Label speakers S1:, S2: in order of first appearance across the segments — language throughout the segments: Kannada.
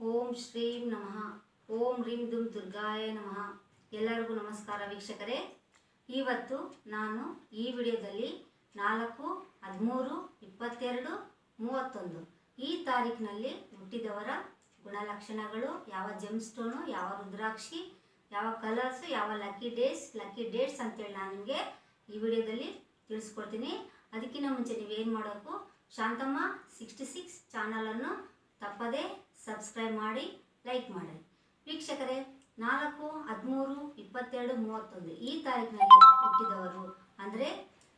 S1: ಓಂ ಶ್ರೀಂ ನಮಃ. ಓಂ ರೀಂ ದುಂ ದುರ್ಗಾಯ ನಮಃ. ಎಲ್ಲರಿಗೂ ನಮಸ್ಕಾರ ವೀಕ್ಷಕರೇ. ಇವತ್ತು ನಾನು ಈ ವಿಡಿಯೋದಲ್ಲಿ ನಾಲ್ಕು, ಹದಿಮೂರು, ಇಪ್ಪತ್ತೆರಡು, ಮೂವತ್ತೊಂದು ಈ ತಾರೀಕಿನಲ್ಲಿ ಹುಟ್ಟಿದವರ ಗುಣಲಕ್ಷಣಗಳು, ಯಾವ ಜೆಮ್ ಸ್ಟೋನು, ಯಾವ ರುದ್ರಾಕ್ಷಿ, ಯಾವ ಕಲರ್ಸು, ಯಾವ ಲಕ್ಕಿ ಡೇಸ್ ಲಕ್ಕಿ ಡೇಟ್ಸ್ ಅಂತೇಳಿ ನಾನು ನಿಮಗೆ ಈ ವಿಡಿಯೋದಲ್ಲಿ ತಿಳಿಸ್ಕೊಡ್ತೀನಿ. ಅದಕ್ಕಿಂತ ಮುಂಚೆ ನೀವೇನು ಮಾಡಬೇಕು ಶಾಂತಮ್ಮ ಸಿಕ್ಸ್ಟಿ ಸಿಕ್ಸ್ ಚಾನಲನ್ನು ತಪ್ಪದೇ ಸಬ್ಸ್ಕ್ರೈಬ್ ಮಾಡಿ ಲೈಕ್ ಮಾಡಿ. ವೀಕ್ಷಕರೇ, ನಾಲ್ಕು, ಹದಿಮೂರು, ಇಪ್ಪತ್ತೆರಡು, ಮೂವತ್ತೊಂದು, ಈ ತಾರೀಕಿನಲ್ಲಿ ಹುಟ್ಟಿದವರು ಅಂದರೆ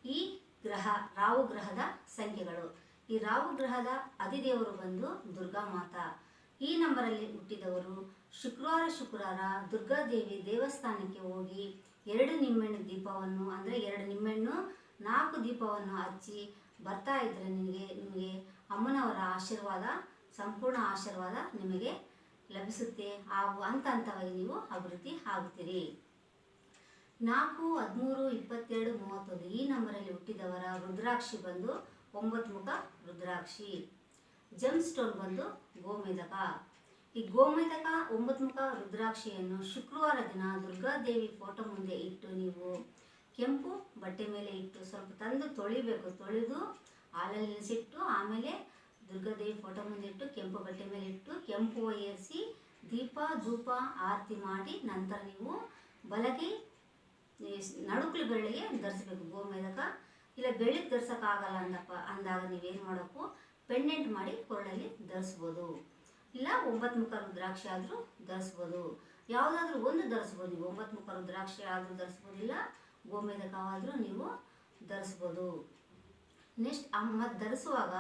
S1: ಈ ಗ್ರಹ, ರಾಹು ಗ್ರಹದ ಸಂಖ್ಯೆಗಳು. ಈ ರಾಹು ಗ್ರಹದ ಅಧಿದೇವರು ಬಂದು ದುರ್ಗಾ ಮಾತಾ. ಈ ನಂಬರಲ್ಲಿ ಹುಟ್ಟಿದವರು ಶುಕ್ರವಾರ ಶುಕ್ರವಾರ ದುರ್ಗಾದೇವಿ ದೇವಸ್ಥಾನಕ್ಕೆ ಹೋಗಿ ಎರಡು ನಿಮ್ಮೆಣ್ಣು ದೀಪವನ್ನು, ಅಂದರೆ ಎರಡು ನಿಮ್ಮೆಣ್ಣು ನಾಲ್ಕು ದೀಪವನ್ನು ಹಚ್ಚಿ ಬರ್ತಾ ಇದ್ದರೆ ನಿಮಗೆ ನಿಮಗೆ ಅಮ್ಮನವರ ಆಶೀರ್ವಾದ ಸಂಪೂರ್ಣ ಆಶೀರ್ವಾದ ನಿಮಗೆ ಲಭಿಸುತ್ತೆ. ಹಾಗೂ ಹಂತ ಹಂತವಾಗಿ ನೀವು ಅಭಿವೃದ್ಧಿ ಆಗುತ್ತೀರಿ. ನಾಲ್ಕು, ಹದಿಮೂರು, ಇಪ್ಪತ್ತೆರಡು, ಮೂವತ್ತೊಂದು ಈ ನಂಬರಲ್ಲಿ ಹುಟ್ಟಿದವರ ರುದ್ರಾಕ್ಷಿ ಬಂದು ಒಂಬತ್ತು ಮುಖ ರುದ್ರಾಕ್ಷಿ. ಜಮ್ ಸ್ಟೋನ್ ಬಂದು ಗೋಮೇಧಕ. ಈ ಗೋಮೇಧಕ ಒಂಬತ್ತು ಮುಖ ರುದ್ರಾಕ್ಷಿಯನ್ನು ಶುಕ್ರವಾರ ದಿನ ದುರ್ಗಾದೇವಿ ಫೋಟೋ ಮುಂದೆ ಇಟ್ಟು ನೀವು ಕೆಂಪು ಬಟ್ಟೆ ಮೇಲೆ ಇಟ್ಟು ಸ್ವಲ್ಪ ತಂದು ತೊಳಿಬೇಕು. ತೊಳೆದು ಹಾಲಲ್ಲಿ ಆಮೇಲೆ ದುರ್ಗಾದೇವಿ ಫೋಟೋ ಮುಂದೆ ಇಟ್ಟು, ಕೆಂಪು ಬಟ್ಟೆ ಮೇಲೆ ಇಟ್ಟು, ಕೆಂಪು ಏರಿಸಿ, ದೀಪ, ಧೂಪ ಆರತಿ ಮಾಡಿ ನಂತರ ನೀವು ಬಲಗೆ ನಡುಕಲು ಬೆಳ್ಳಿಗೆ ಧರಿಸ್ಬೇಕು ಮೇಲಕ ಗೋಮೇಧಕ ಇಲ್ಲ ಬೆಳ್ಳಿಗೆ ಧರಿಸೋಕ್ಕಾಗಲ್ಲ ಅಂದಪ್ಪ, ಅಂದಾಗ ನೀವೇನು ಮಾಡಬೇಕು ಪೆಂಡೆಂಟ್ ಮಾಡಿ ಕೊರಳಲ್ಲಿ ಧರಿಸ್ಬೋದು. ಇಲ್ಲ ಒಂಬತ್ತು ಮುಖ ರುದ್ರಾಕ್ಷಿ ಆದರೂ ಧರಿಸ್ಬೋದು. ಯಾವುದಾದ್ರೂ ಒಂದು ಧರಿಸ್ಬೋದು ನೀವು ಒಂಬತ್ತು ಮುಖ ರುದ್ರಾಕ್ಷಿ ಆದರೂ ಧರಿಸ್ಬೋದು ಇಲ್ಲ ಗೋಮೇಧಕವಾದರೂ ನೀವು ಧರಿಸ್ಬೋದು. ನೆಕ್ಸ್ಟ್ ಮತ್ತು ಧರಿಸುವಾಗ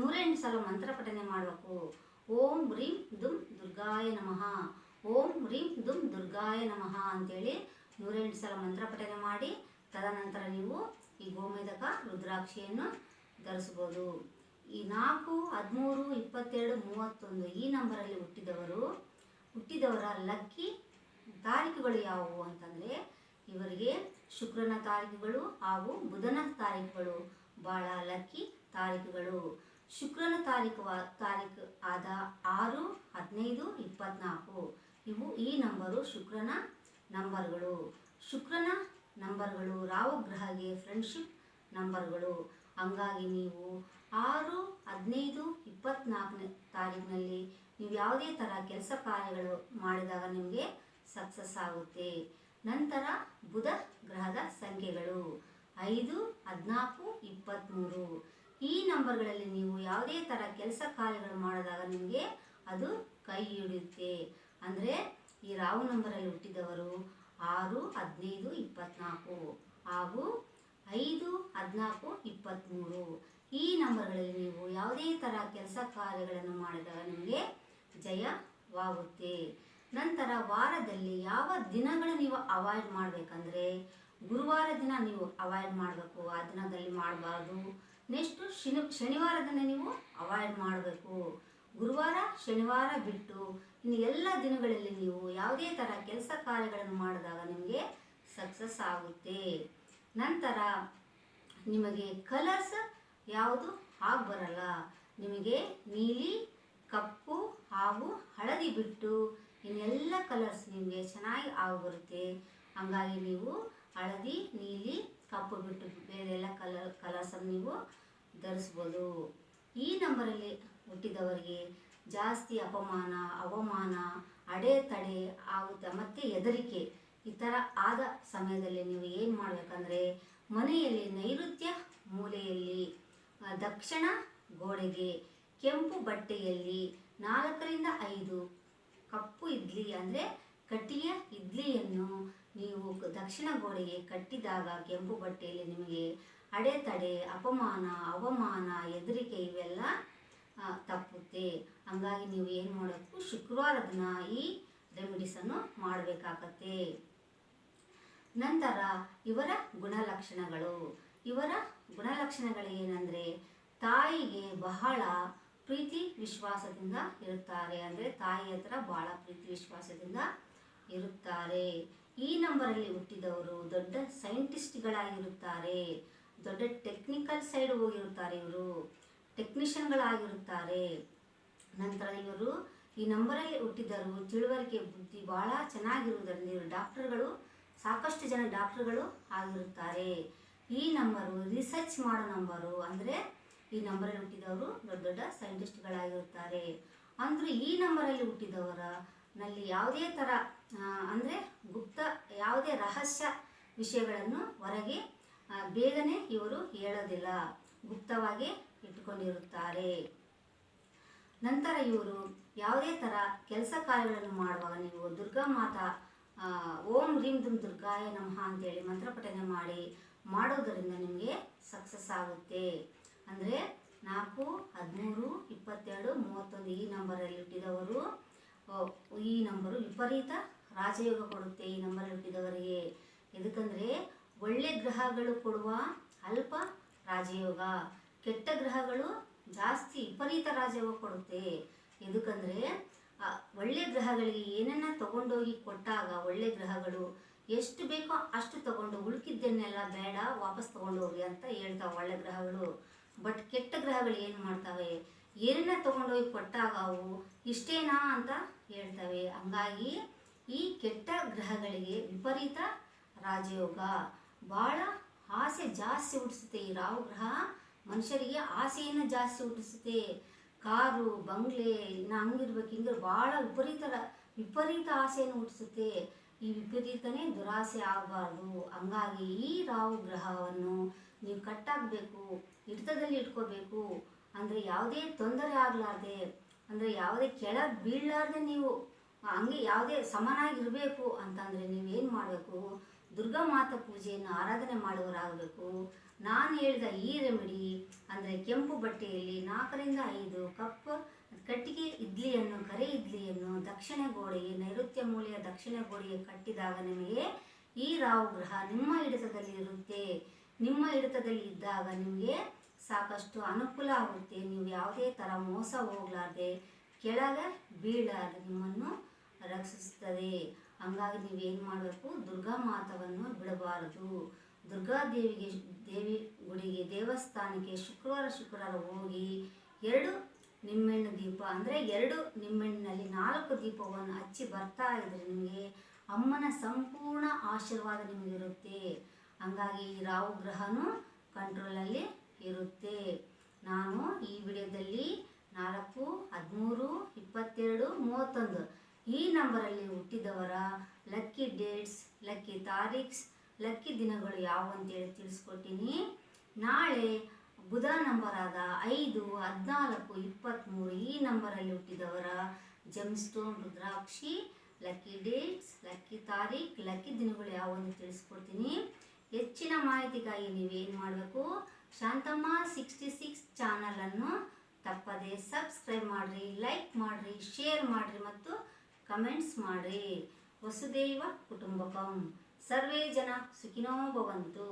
S1: ನೂರೆಂಟು ಸಲ ಮಂತ್ರ ಪಠನೆ ಮಾಡಬೇಕು. ಓಂ ರೀಂ ದುಂ ದುರ್ಗಾಯ ನಮಃ. ಓಂ ರೀಂ ದುಂ ದುರ್ಗಾಯ ನಮಃ ಅಂತೇಳಿ ನೂರೆಂಟು ಸಲ ಮಂತ್ರ ಪಠನೆ ಮಾಡಿ, ತದನಂತರ ನೀವು ಈ ಗೋಮೇಧಕ ರುದ್ರಾಕ್ಷಿಯನ್ನು ಧರಿಸ್ಬೋದು. ಈ ನಾಲ್ಕು, ಹದಿಮೂರು, ಇಪ್ಪತ್ತೆರಡು, ಮೂವತ್ತೊಂದು ಈ ನಂಬರಲ್ಲಿ ಹುಟ್ಟಿದವರು, ಹುಟ್ಟಿದವರ ಲಕ್ಕಿ ತಾರೀಕುಗಳು ಯಾವುವು ಅಂತಂದರೆ, ಇವರಿಗೆ ಶುಕ್ರನ ತಾರೀಕುಗಳು ಹಾಗೂ ಬುಧನ ತಾರೀಕುಗಳು. ಭಾಳ ಲಕ್ಕಿ ತಾರೀಕುಗಳು. ಶುಕ್ರನ ತಾರೀಕು ತಾರೀಕು ಆದ ಆರು, ಹದಿನೈದು, ಇಪ್ಪತ್ನಾಲ್ಕು. ಇವು ಈ ನಂಬರು ಶುಕ್ರನ ನಂಬರ್ಗಳು. ಶುಕ್ರನ ನಂಬರ್ಗಳು ರಾಹು ಗ್ರಹಗೆ ಫ್ರೆಂಡ್ಶಿಪ್ ನಂಬರ್ಗಳು. ಹಂಗಾಗಿ ನೀವು ಆರು, ಹದಿನೈದು, ಇಪ್ಪತ್ನಾಲ್ಕನೇ ತಾರೀಕಿನಲ್ಲಿ ನೀವು ಯಾವುದೇ ಥರ ಕೆಲಸ ಕಾರ್ಯಗಳು ಮಾಡಿದಾಗ ನಿಮಗೆ ಸಕ್ಸಸ್ ಆಗುತ್ತೆ. ನಂತರ ಬುಧ ಗ್ರಹದ ಸಂಖ್ಯೆಗಳು. ಐದು, ಹದಿನಾಲ್ಕು ಇಪ್ಪತ್ತ್ಮೂರು ಈ ನಂಬರ್ಗಳಲ್ಲಿ ನೀವು ಯಾವುದೇ ಥರ ಕೆಲಸ ಕಾರ್ಯಗಳು ಮಾಡಿದಾಗ ನಿಮಗೆ ಅದು ಕೈ ಹಿಡಿಯುತ್ತೆ. ಅಂದರೆ ಈ ರಾವು ನಂಬರಲ್ಲಿ ಹುಟ್ಟಿದವರು ಆರು, ಹದಿನೈದು, ಇಪ್ಪತ್ನಾಲ್ಕು ಹಾಗೂ ಐದು, ಹದಿನಾಲ್ಕು ಇಪ್ಪತ್ತ್ಮೂರು ಈ ನಂಬರ್ಗಳಲ್ಲಿ ನೀವು ಯಾವುದೇ ಥರ ಕೆಲಸ ಕಾರ್ಯಗಳನ್ನು ಮಾಡಿದಾಗ ನಿಮಗೆ ಜಯವಾಗುತ್ತೆ. ನಂತರ ವಾರದಲ್ಲಿ ಯಾವ ದಿನಗಳು ನೀವು ಅವಾಯ್ಡ್ ಮಾಡಬೇಕಂದ್ರೆ ಗುರುವಾರ ದಿನ ನೀವು ಅವಾಯ್ಡ್ ಮಾಡಬೇಕು, ಆ ದಿನದಲ್ಲಿ ಮಾಡಬಾರ್ದು. ನೆಕ್ಸ್ಟು ಶನಿ, ಶನಿವಾರ ದಿನ ನೀವು ಅವಾಯ್ಡ್ ಮಾಡಬೇಕು. ಗುರುವಾರ, ಶನಿವಾರ ಬಿಟ್ಟು ಇನ್ನು ಎಲ್ಲ ದಿನಗಳಲ್ಲಿ ನೀವು ಯಾವುದೇ ಥರ ಕೆಲಸ ಕಾರ್ಯಗಳನ್ನು ಮಾಡಿದಾಗ ನಿಮಗೆ ಸಕ್ಸಸ್ ಆಗುತ್ತೆ. ನಂತರ ನಿಮಗೆ ಕಲರ್ಸ್ ಯಾವುದು ಆಗಿ ಬರಲ್ಲ. ನಿಮಗೆ ನೀಲಿ, ಕಪ್ಪು ಹಾಗೂ ಹಳದಿ ಬಿಟ್ಟು ಇನ್ನೆಲ್ಲ ಕಲರ್ಸ್ ನಿಮಗೆ ಚೆನ್ನಾಗಿ ಆಗಿ ಬರುತ್ತೆ. ಹಂಗಾಗಿ ನೀವು ಹಳದಿ, ನೀಲಿ, ಕಪ್ಪು ಬಿಟ್ಟು ಬೇರೆ ಎಲ್ಲ ಕಲರ್ ಕಲರ್ಸನ್ನು ನೀವು ಧರಿಸ್ಬೋದು. ಈ ನಂಬರಲ್ಲಿ ಹುಟ್ಟಿದವರಿಗೆ ಜಾಸ್ತಿ ಅಪಮಾನ, ಅವಮಾನ, ಅಡೆತಡೆ ಆಗುತ್ತೆ. ಮತ್ತು ಹೆದರಿಕೆ, ಈ ಥರ ಆದ ಸಮಯದಲ್ಲಿ ನೀವು ಏನು ಮಾಡಬೇಕಂದ್ರೆ ಮನೆಯಲ್ಲಿ ನೈಋತ್ಯ ಮೂಲೆಯಲ್ಲಿ ದಕ್ಷಿಣ ಗೋಡೆಗೆ, ಕೆಂಪು ಬಟ್ಟೆಯಲ್ಲಿ ನಾಲ್ಕರಿಂದ ಐದು ಕಪ್ಪು ಇಡ್ಲಿ ಅಂದರೆ ಕಟ್ಟಿಗೆ ಇಡ್ಲಿಯನ್ನು ನೀವು ದಕ್ಷಿಣ ಗೋಡೆಗೆ ಕಟ್ಟಿದಾಗ ಕೆಂಪು ಬಟ್ಟೆಯಲ್ಲಿ ನಿಮಗೆ ಅಡೆತಡೆ ಅಪಮಾನ, ಅವಮಾನ ಹೆದರಿಕೆ ಇವೆಲ್ಲ ತಪ್ಪುತ್ತೆ. ಹಂಗಾಗಿ ನೀವು ಏನು ಮಾಡಬೇಕು ಶುಕ್ರವಾರ ದಿನ ಈ ರೆಮಿಡೀಸನ್ನು ಮಾಡಬೇಕಾಗತ್ತೆ. ನಂತರ ಇವರ ಗುಣಲಕ್ಷಣಗಳು. ಇವರ ಗುಣಲಕ್ಷಣಗಳು ಏನಂದರೆ ತಾಯಿಗೆ ಬಹಳ ಪ್ರೀತಿ ವಿಶ್ವಾಸದಿಂದ ಇರುತ್ತಾರೆ. ಅಂದರೆ ತಾಯಿ ಹತ್ರ ಬಹಳ ಪ್ರೀತಿ ವಿಶ್ವಾಸದಿಂದ ಇರುತ್ತಾರೆ. ಈ ನಂಬರಲ್ಲಿ ಹುಟ್ಟಿದವರು ದೊಡ್ಡ ಸೈಂಟಿಸ್ಟ್ಗಳಾಗಿರುತ್ತಾರೆ. ದೊಡ್ಡ ಟೆಕ್ನಿಕಲ್ ಸೈಡ್ ಹೋಗಿರುತ್ತಾರೆ ಇವರು. ಟೆಕ್ನಿಷಿಯನ್ಗಳಾಗಿರುತ್ತಾರೆ. ನಂತರ ಇವರು ಈ ನಂಬರಲ್ಲಿ ಹುಟ್ಟಿದರು ತಿಳುವಳಿಕೆ ಬುದ್ಧಿ ಭಾಳ ಚೆನ್ನಾಗಿರುವುದರಿಂದ ಇವರು ಡಾಕ್ಟರ್ಗಳು, ಸಾಕಷ್ಟು ಜನ ಡಾಕ್ಟರ್ಗಳು ಆಗಿರುತ್ತಾರೆ. ಈ ನಂಬರು ರಿಸರ್ಚ್ ಮಾಡೋ ನಂಬರು ಅಂದರೆ ಈ ನಂಬರಲ್ಲಿ ಹುಟ್ಟಿದವರು ದೊಡ್ಡ ದೊಡ್ಡ ಸೈಂಟಿಸ್ಟ್ಗಳಾಗಿರುತ್ತಾರೆ. ಅಂದರೆ ಈ ನಂಬರಲ್ಲಿ ಹುಟ್ಟಿದವರ ನಲ್ಲಿ ಯಾವುದೇ ಥರ ಅಂದರೆ ಗುಪ್ತ ಯಾವುದೇ ರಹಸ್ಯ ವಿಷಯಗಳನ್ನು ಹೊರಗೆ ಬೇಗನೆ ಇವರು ಹೇಳೋದಿಲ್ಲ. ಗುಪ್ತವಾಗಿ ಇಟ್ಟುಕೊಂಡಿರುತ್ತಾರೆ. ನಂತರ ಇವರು ಯಾವುದೇ ಥರ ಕೆಲಸ ಕಾರ್ಯಗಳನ್ನು ಮಾಡುವಾಗ ನೀವು ದುರ್ಗಾ ಮಾತಾ ಓಂ ರೀಂ ದುಂ ದುರ್ಗಾಯ ನಮಃ ಅಂತೇಳಿ ಮಂತ್ರಪಠನೆ ಮಾಡಿ, ಮಾಡೋದರಿಂದ ನಿಮಗೆ ಸಕ್ಸಸ್ ಆಗುತ್ತೆ. ಅಂದರೆ ನಾಲ್ಕು, ಹದಿಮೂರು, ಇಪ್ಪತ್ತೆರಡು, ಮೂವತ್ತೊಂದು ಈ ನಂಬರಲ್ಲಿ ಹುಟ್ಟಿದವರು ಈ ನಂಬರು ವಿಪರೀತ ರಾಜಯೋಗ ಕೊಡುತ್ತೆ ಈ ನಂಬರ್ ಹುಟ್ಟಿದವರಿಗೆ. ಎದಕ್ಕಂದರೆ ಒಳ್ಳೆ ಗ್ರಹಗಳು ಕೊಡುವ ಅಲ್ಪ ರಾಜಯೋಗ. ಕೆಟ್ಟ ಗ್ರಹಗಳು ಜಾಸ್ತಿ ವಿಪರೀತ ರಾಜಯೋಗ ಕೊಡುತ್ತೆ. ಎದಕ್ಕಂದರೆ ಒಳ್ಳೆ ಗ್ರಹಗಳಿಗೆ ಏನನ್ನ ತಗೊಂಡೋಗಿ ಕೊಟ್ಟಾಗ ಒಳ್ಳೆ ಗ್ರಹಗಳು ಎಷ್ಟು ಬೇಕೋ ಅಷ್ಟು ತಗೊಂಡು ಉಳುಕಿದ್ದನ್ನೆಲ್ಲ ಬೇಡ, ವಾಪಸ್ ತಗೊಂಡೋಗಿ ಅಂತ ಹೇಳ್ತಾವೆ ಒಳ್ಳೆ ಗ್ರಹಗಳು. ಬಟ್ ಕೆಟ್ಟ ಗ್ರಹಗಳು ಏನು ಮಾಡ್ತವೆ? ಏನನ್ನ ತಗೊಂಡೋಗಿ ಕೊಟ್ಟಾಗ ಅವು ಇಷ್ಟೇನಾ ಅಂತ ಹೇಳ್ತವೆ. ಹಂಗಾಗಿ ಈ ಕೆಟ್ಟ ಗ್ರಹಗಳಿಗೆ ವಿಪರೀತ ರಾಜಯೋಗ. ಭಾಳ ಆಸೆ ಜಾಸ್ತಿ ಹುಟ್ಟಿಸುತ್ತೆ ಈ ರಾಹು ಗ್ರಹ. ಮನುಷ್ಯರಿಗೆ ಆಸೆಯನ್ನು ಜಾಸ್ತಿ ಹುಟ್ಟಿಸುತ್ತೆ. ಕಾರು, ಬಂಗ್ಲೆ, ಇನ್ನು ಹಂಗಿರ್ಬೇಕು ಹಿಂಗೆ ಭಾಳ ವಿಪರೀತ ವಿಪರೀತ ಆಸೆಯನ್ನು ಹುಟ್ಟಿಸುತ್ತೆ. ಈ ವಿಪರೀತನೇ ದುರಾಸೆ ಆಗಬಾರ್ದು. ಹಂಗಾಗಿ ಈ ರಾಹು ಗ್ರಹವನ್ನು ನೀವು ಕಟ್ಟಾಗಬೇಕು ಹಿಡಿತದಲ್ಲಿ ಇಟ್ಕೋಬೇಕು. ಅಂದರೆ ಯಾವುದೇ ತೊಂದರೆ ಆಗಲಾರ್ದೆ ಅಂದರೆ ಯಾವುದೇ ಕೆಳ ಬೀಳಲಾರ್ದೆ ನೀವು ಹಂಗೆ ಯಾವುದೇ ಸಮನಾಗಿರಬೇಕು ಅಂತಂದರೆ ನೀವೇನು ಮಾಡಬೇಕು? ದುರ್ಗಾ ಮಾತಾ ಪೂಜೆಯನ್ನು ಆರಾಧನೆ ಮಾಡುವರಾಗಬೇಕು ನಾನು ಹೇಳಿದ ಈ ರೆಮಿಡಿ ಅಂದರೆ ಕೆಂಪು ಬಟ್ಟೆಯಲ್ಲಿ ನಾಲ್ಕರಿಂದ ಐದು ಕಪ್ ಕಟ್ಟಿಗೆ ಇಡ್ಲಿಯನ್ನು, ಕರೆ ಇಡ್ಲಿಯನ್ನು ದಕ್ಷಿಣ ಗೋಡೆಗೆ, ನೈಋತ್ಯ ಮೂಲೆಯ ದಕ್ಷಿಣ ಗೋಡೆಗೆ ಕಟ್ಟಿದಾಗ ನಿಮಗೆ ಈ ರಾಹು ಗ್ರಹ ನಿಮ್ಮ ಹಿಡಿತದಲ್ಲಿ ಇರುತ್ತೆ. ನಿಮ್ಮ ಹಿಡಿತದಲ್ಲಿ ಇದ್ದಾಗ ನಿಮಗೆ ಸಾಕಷ್ಟು ಅನುಕೂಲ ಆಗುತ್ತೆ. ನೀವು ಯಾವುದೇ ಥರ ಮೋಸ ಹೋಗ್ಲಾರ್ದೆ, ಕೆಳಗೆ ಬೀಳಾರ್ದೆ ನಿಮ್ಮನ್ನು ರಕ್ಷಿಸ್ತದೆ ಹಂಗಾಗಿ ನೀವೇನು ಮಾಡಬೇಕು? ದುರ್ಗಾ ಮಾತವನ್ನು ಬಿಡಬಾರದು. ದುರ್ಗಾ ದೇವಿಗೆ ದೇವಿ ಗುಡಿಗೆ ದೇವಸ್ಥಾನಕ್ಕೆ ಶುಕ್ರವಾರ ಶುಕ್ರವಾರ ಹೋಗಿ ಎರಡು ನಿಮ್ಮೆಣ್ಣು ದೀಪ, ಅಂದರೆ ಎರಡು ನಿಮ್ಮೆಣ್ಣಿನಲ್ಲಿ ನಾಲ್ಕು ದೀಪವನ್ನು ಹಚ್ಚಿ ಬರ್ತಾ ಇದ್ರೆ ನಿಮಗೆ ಅಮ್ಮನ ಸಂಪೂರ್ಣ ಆಶೀರ್ವಾದ ನಿಮಗಿರುತ್ತೆ. ಹಂಗಾಗಿ ಈ ರಾಹು ಗ್ರಹನೂ ಕಂಟ್ರೋಲಲ್ಲಿ ಇರುತ್ತೆ. ನಾನು ಈ ವಿಡಿಯೋದಲ್ಲಿ ನಾಲ್ಕು, ಹದಿಮೂರು, ಇಪ್ಪತ್ತೆರಡು, ಮೂವತ್ತೊಂದು ಈ ನಂಬರಲ್ಲಿ ಹುಟ್ಟಿದವರ ಲಕ್ಕಿ ಡೇಟ್ಸ್, ಲಕ್ಕಿ ತಾರೀಕ್ಸ್ ಲಕ್ಕಿ ದಿನಗಳು ಯಾವುವು ಅಂತೇಳಿ ತಿಳಿಸ್ಕೊಟ್ಟಿನಿ ನಾಳೆ ಬುಧ ನಂಬರಾದ ಐದು, ಹದಿನಾಲ್ಕು ಇಪ್ಪತ್ತ್ಮೂರು ಈ ನಂಬರಲ್ಲಿ ಹುಟ್ಟಿದವರ ಜಮ್ಸ್ಟೋನ್ ರುದ್ರಾಕ್ಷಿ, ಲಕ್ಕಿ ಡೇಟ್ಸ್, ಲಕ್ಕಿ ತಾರೀಖ್, ಲಕ್ಕಿ ದಿನಗಳು ಯಾವುವು ಅಂತ ತಿಳಿಸ್ಕೊಡ್ತೀನಿ. ಹೆಚ್ಚಿನ ಮಾಹಿತಿಗಾಗಿ ನೀವೇನು ಮಾಡಬೇಕು? ಶಾಂತಮ್ಮ ಸಿಕ್ಸ್ಟಿ ಸಿಕ್ಸ್ ಚಾನಲನ್ನು ತಪ್ಪದೆ ಸಬ್ಸ್ಕ್ರೈಬ್ ಮಾಡಿರಿ ಲೈಕ್ ಮಾಡಿರಿ ಶೇರ್ ಮಾಡಿರಿ ಮತ್ತು ಕಮೆಂಟ್ಸ್ ಮಾಡಿರಿ. ವಸುದೈವ ಕುಟುಂಬಕಂ. ಸರ್ವೇ ಜನ ಸುಖಿನೋ ಭವಂತು.